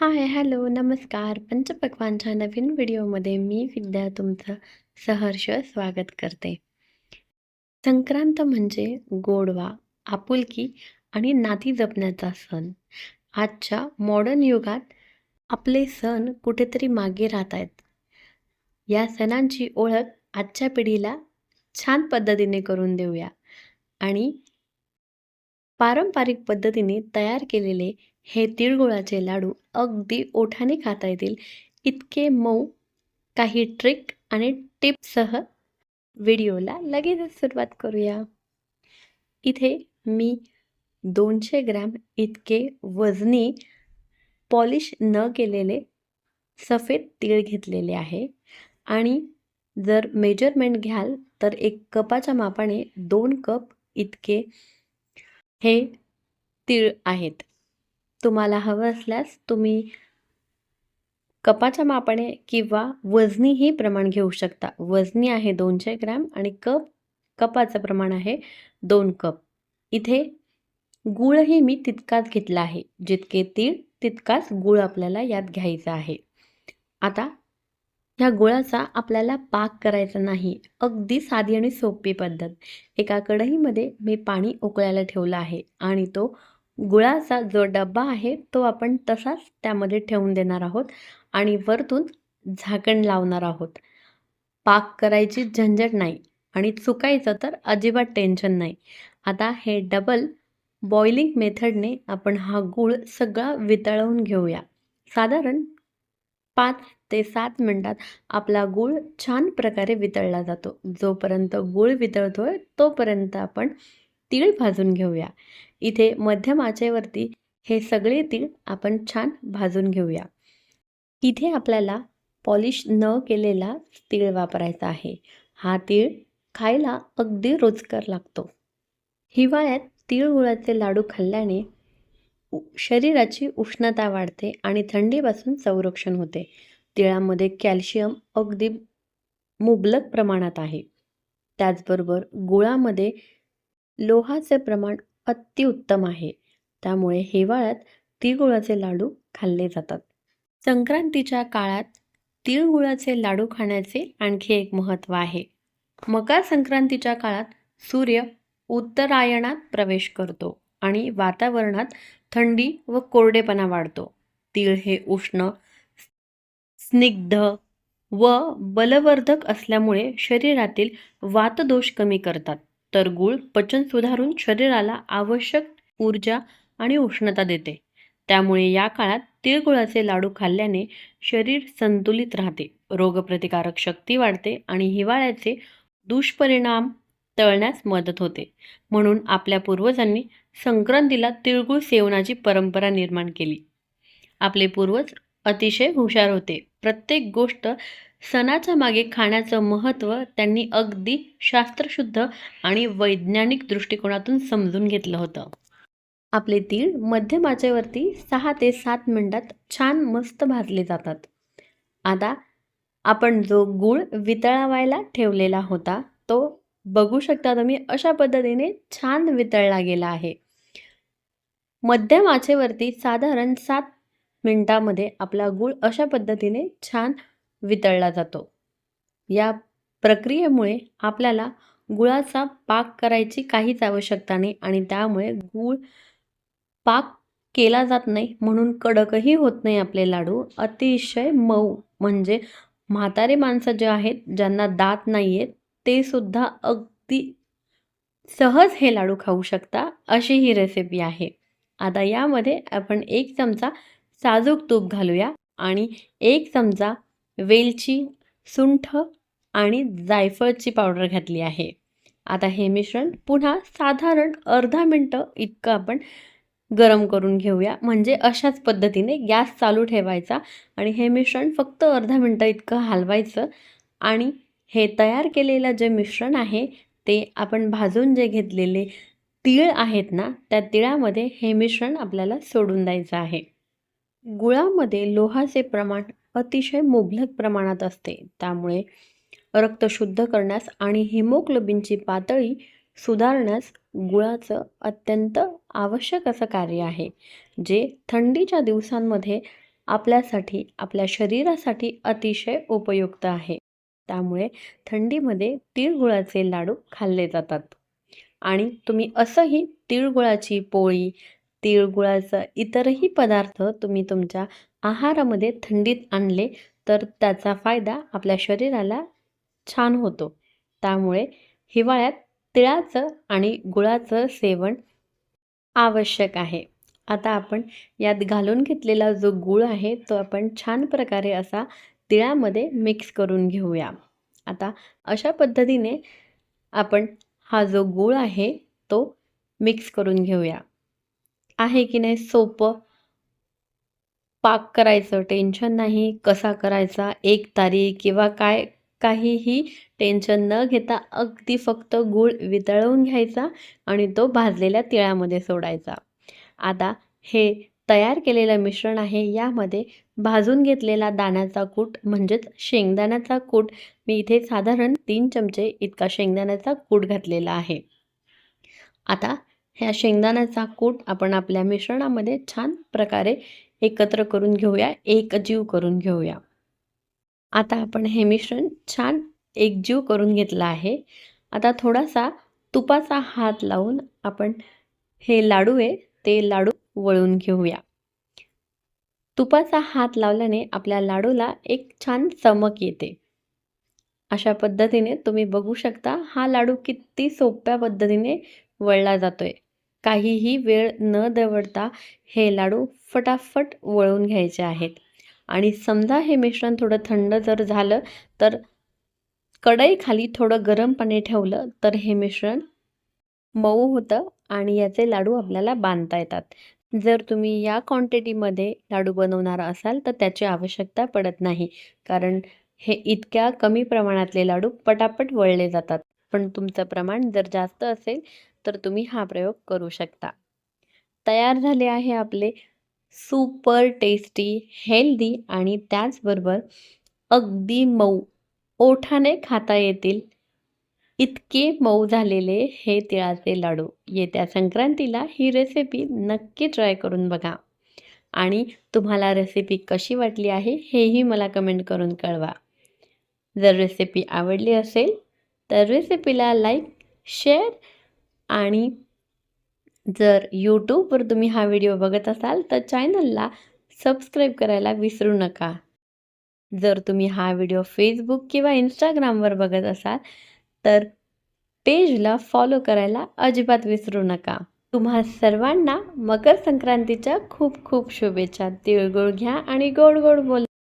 हाय, hello, नमस्कार. पंचपक्वांच्या नवीन व्हिडिओमध्ये मी विद्या तुमचं सहर्ष स्वागत करते. संक्रांत म्हणजे गोडवा, आपुलकी आणि नाती जपण्याचा सण. आजच्या मॉडर्न युगात आपले सण कुठेतरी मागे राहत आहेत. या सणांची ओळख आजच्या पिढीला छान पद्धतीने करून देऊया आणि पारंपरिक पद्धतीने तयार केलेले हे तिळगुळाचे लाडू अगदी ओठाने खाता येतील. इतके मऊ काही ट्रिक आणि टिप्ससह व्हिडिओला लगेचच सुरुवात करूया. इथे मी दोनशे ग्रॅम इतके वजनी पॉलिश न केलेले सफेद तीळ घेतलेले आहे. आणि जर मेजरमेंट घ्याल तर एक कपाच्या मापाने दोन कप इतके हे तीळ आहेत. तुम्हाला हवं असल्यास तुम्ही कपाच्या मापाने किंवा वजनीही प्रमाण घेऊ शकता. वजनी आहे दोनशे ग्रॅम आणि कप कपाचं प्रमाण आहे दोन कप. इथे गूळही मी तितकाच घेतला आहे. जितके तीळ तितकाच गूळ आपल्याला यात घ्यायचा आहे. आता ह्या गुळाचा आपल्याला पाक करायचा नाही. अगदी साधी आणि सोपी पद्धत. एका कढईमध्ये मी पाणी उकळायला ठेवलं आहे आणि तो गुळाचा जो डब्बा आहे तो आपण तसाच त्यामध्ये ठेवून देणार आहोत आणि वरतून झाकण लावणार आहोत. पाक करायची झंझट नाही आणि चुकायचं तर अजिबात टेन्शन नाही. आता हे डबल बॉइलिंग मेथडने आपण हा गूळ सगळा वितळवून घेऊया. साधारण पाच ते सात मिनटात आपला गूळ छान प्रकारे वितळला जातो. जोपर्यंत गूळ वितळतोय तोपर्यंत आपण तीळ भाजून घेऊया. इथे मध्यम आचेवरती हे सगळे तीळ आपण छान भाजून घेऊया. इथे आपल्याला पॉलिश न केलेला तीळ वापरायचा आहे. हा तीळ खायला अगदी रोचकर लागतो. हिवाळ्यात तिळगुळाचे लाडू खाल्ल्याने शरीराची उष्णता वाढते आणि थंडीपासून संरक्षण होते. तिळामध्ये कॅल्शियम अगदी मुबलक प्रमाणात आहे. त्याचबरोबर गुळामध्ये लोहाचे प्रमाण अतिउत्तम आहे. त्यामुळे हिवाळ्यात तिळगुळाचे लाडू खाल्ले जातात. संक्रांतीच्या काळात तिळगुळाचे लाडू खाण्याचे आणखी एक महत्त्व आहे. मकर संक्रांतीच्या काळात सूर्य उत्तरायणात प्रवेश करतो आणि वातावरणात थंडी व कोरडेपणा वाढतो. तीळ हे उष्ण स्निग्ध व बलवर्धक असल्यामुळे शरीरातील वातदोष कमी करतात. तर गूळ पचन सुधारून शरीराला आवश्यक ऊर्जा आणि उष्णता देते. त्यामुळे या काळात तिळगुळाचे लाडू खाल्ल्याने शरीर संतुलित राहते. रोगप्रतिकारक शक्ती वाढते आणि हिवाळ्याचे दुष्परिणाम तळण्यास मदत होते. म्हणून आपल्या पूर्वजांनी संक्रांतीला तिळगुळ सेवनाची परंपरा निर्माण केली. आपले पूर्वज अतिशय हुशार होते. प्रत्येक गोष्ट सणाच्या मागे खाण्याचं महत्त्व त्यांनी अगदी शास्त्रशुद्ध आणि वैज्ञानिक दृष्टिकोनातून समजून घेतलं होतं. आपले तीळ मध्यम आचेवरती सहा ते सात मिनटात छान मस्त भाजले जातात. आता आपण जो गूळ वितळावायला ठेवलेला होता तो बघू शकता तुम्ही अशा पद्धतीने छान वितळला गेला आहे. मध्यम आचेवरती साधारण सात मिनटामध्ये आपला गूळ अशा पद्धतीने छान वितळला जातो. या प्रक्रियेमुळे आपल्याला गुळाचा पाक करायची काहीच आवश्यकता नाही आणि त्यामुळे गूळ पाक केला जात नाही म्हणून कडकही होत नाही आपले लाडू. अतिशय मऊ म्हणजे म्हातारे माणसं जे आहेत ज्यांना दात नाही आहेत ते सुद्धा अगदी सहज हे लाडू खाऊ शकता अशी ही रेसिपी आहे. आता यामध्ये आपण एक चमचा साजूक तूप घालूया आणि एक चमचा वेलची सुंठ आणि जायफळची पावडर घातली आहे. आता हे मिश्रण पुन्हा साधारण अर्धा मिनटं इतकं आपण गरम करून घेऊया. म्हणजे अशाच पद्धतीने गॅस चालू ठेवायचा आणि हे मिश्रण फक्त अर्धा मिनटं इतकं हलवायचं आणि हे तयार केलेलं जे मिश्रण आहे ते आपण भाजून जे घेतलेले तीळ आहेत ना त्या तिळामध्ये हे मिश्रण आपल्याला सोडून द्यायचं आहे. गुळामध्ये लोहाचे प्रमाण अतिशय मुबलक प्रमाणात असते. त्यामुळे रक्त शुद्ध करण्यास आणि हिमोग्लोबिनची पातळी सुधारण्यास गुळाचं अत्यंत आवश्यक असं कार्य आहे जे थंडीच्या दिवसांमध्ये आपल्यासाठी आपल्या शरीरासाठी अतिशय उपयुक्त आहे. त्यामुळे थंडीमध्ये तिळगुळाचे लाडू खाल्ले जातात. आणि तुम्ही असंही तिळगुळाची पोळी तिळगुळाचं इतरही पदार्थ तुम्ही तुमच्या आहारामध्ये थंडीत आणले तर त्याचा फायदा आपल्या शरीराला छान होतो. त्यामुळे हिवाळ्यात तिळाचं आणि गुळाचं सेवन आवश्यक आहे. आता आपण यात घालून घेतलेला जो गूळ आहे तो आपण छान प्रकारे असा तिळामध्ये मिक्स करून घेऊया. आता अशा पद्धतीने आपण हा जो गूळ आहे तो मिक्स करून घेऊया. आहे की नाही सोपं? पाक करायचं टेन्शन नाही कसा करायचा एक तारीख किंवा काय काहीही टेन्शन न घेता अगदी फक्त गूळ वितळवून घ्यायचा आणि तो भाजलेल्या तिळामध्ये सोडायचा. आता हे तयार केलेलं मिश्रण आहे यामध्ये भाजून घेतलेला दाण्याचा कूट म्हणजेच शेंगदाण्याचा कूट मी इथे साधारण तीन चमचे इतका शेंगदाण्याचा कूट घातलेला आहे. आता ह्या शेंगदाण्याचा कूट आपण आपल्या मिश्रणामध्ये छान प्रकारे एकत्र करून घेऊया एकजीव करून घेऊया. आता आपण हे मिश्रण छान एकजीव करून घेतलं आहे. आता थोडासा तुपाचा हात लावून आपण हे लाडू आहे ते लाडू वळून घेऊया. तुपाचा हात लावल्याने आपल्या लाडूला एक छान चमक येते. अशा पद्धतीने तुम्ही बघू शकता हा लाडू किती सोप्या पद्धतीने वळला जातोय. काहीही वेळ न दवडता हे लाडू फटाफट वळून घ्यायचे आहेत. आणि समजा हे मिश्रण थोडं थंड जर झालं तर कढईखाली थोडं गरम पाणी ठेवलं तर हे मिश्रण मऊ होतं आणि याचे लाडू आपल्याला बांधता येतात. जर तुम्ही या क्वांटिटीमध्ये लाडू बनवणार असाल तर त्याची आवश्यकता पडत नाही कारण हे इतक्या कमी प्रमाणातले लाडू पटापट वळले जातात. पण तुमचं प्रमाण जर जास्त असेल तर तुम्ही हा प्रयोग करू शकता. तयार झाले आहे आपले सुपर टेस्टी हेल्दी आणि त्याचबरोबर अगदी मऊ. ओठाने खाता येतील. इतके मऊ झालेले हे तिळाचे लाडू. येत्या संक्रांतीला ही रेसिपी नक्की ट्राय करून बघा. आणि तुम्हाला रेसिपी कशी वाटली आहे हेही मला कमेंट करून कळवा. जर रेसिपी आवडली असेल तर रेसिपीला लाईक शेअर आणि जर यूट्यूबवर तुम्ही हा व्हिडिओ बघत असाल तर चॅनलला सबस्क्राईब करायला विसरू नका. जर तुम्ही हा व्हिडिओ फेसबुक किंवा इंस्टाग्रामवर बघत असाल तर पेजला फॉलो करायला अजिबात विसरू नका. तुम्हा सर्वांना मकर संक्रांतीच्या खूप खूप शुभेच्छा. तिळगुळ घ्या आणि गोड गोड बोल.